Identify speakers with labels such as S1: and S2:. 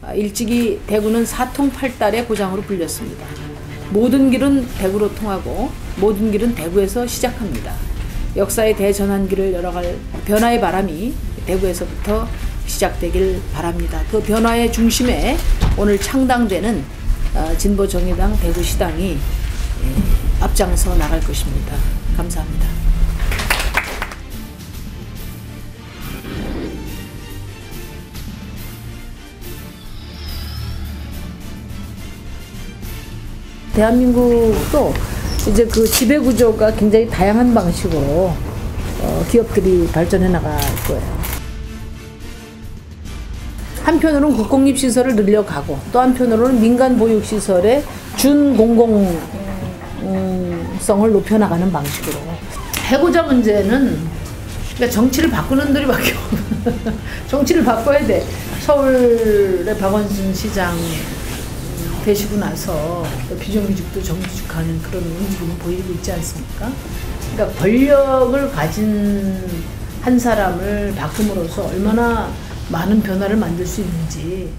S1: 아, 일찍이 대구는 사통팔달의 고장으로 불렸습니다. 모든 길은 대구로 통하고 모든 길은 대구에서 시작합니다. 역사의 대전환기를 열어갈 변화의 바람이 대구에서부터 시작되길 바랍니다. 그 변화의 중심에 오늘 창당되는 어, 진보정의당 대구시당이 예, 앞장서 나갈 것입니다. 감사합니다. 대한민국도 이제 그 지배 구조가 굉장히 다양한 방식으로 어, 기업들이 발전해 나갈 거예요. 한편으로는 국공립 시설을 늘려가고 또 한편으로는 민간 보육 시설의 준공공성을 높여나가는 방식으로 해고자 문제는 그러니까 정치를 바꾸는 들이밖에 없는 정치를 바꿔야 돼. 서울의 박원순 시장 되시고 나서 비정규직도 정규직하는 그런 움직임을 보이고 있지 않습니까? 그러니까 권력을 가진 한 사람을 바꿈으로써 얼마나 많은 변화를 만들 수 있는지